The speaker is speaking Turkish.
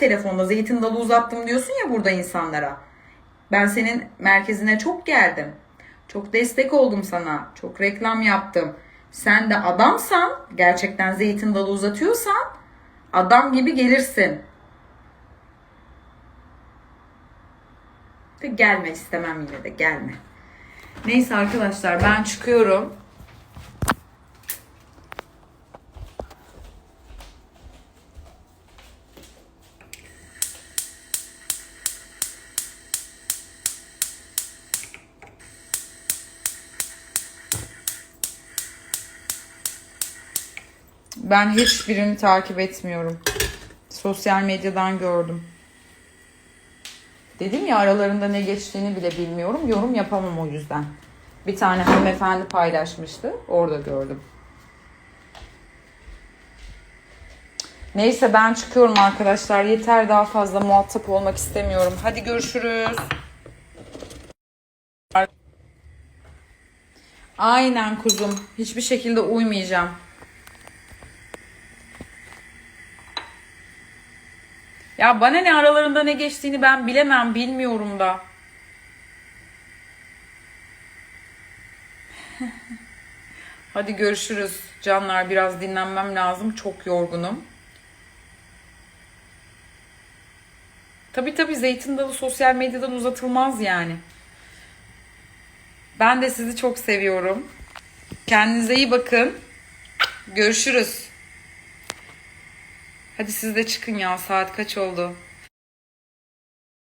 telefonda zeytin dalı uzattım diyorsun ya burada insanlara. Ben senin merkezine çok geldim. Çok destek oldum sana. Çok reklam yaptım. Sen de adamsan, gerçekten zeytin dalı uzatıyorsan adam gibi gelirsin. De gelme istemem yine de gelme. Neyse arkadaşlar ben çıkıyorum. Ben hiçbirini takip etmiyorum. Sosyal medyadan gördüm. Dedim ya aralarında ne geçtiğini bile bilmiyorum. Yorum yapamam o yüzden. Bir tane hanımefendi paylaşmıştı. Orada gördüm. Neyse ben çıkıyorum arkadaşlar. Yeter daha fazla muhatap olmak istemiyorum. Hadi görüşürüz. Aynen kuzum. Hiçbir şekilde uymayacağım. Ya bana ne aralarında ne geçtiğini ben bilemem, bilmiyorum da. Hadi görüşürüz canlar. Biraz dinlenmem lazım. Çok yorgunum. Tabii tabii zeytin dalı sosyal medyadan uzatılmaz yani. Ben de sizi çok seviyorum. Kendinize iyi bakın. Görüşürüz. Hadi siz de çıkın ya. Saat kaç oldu?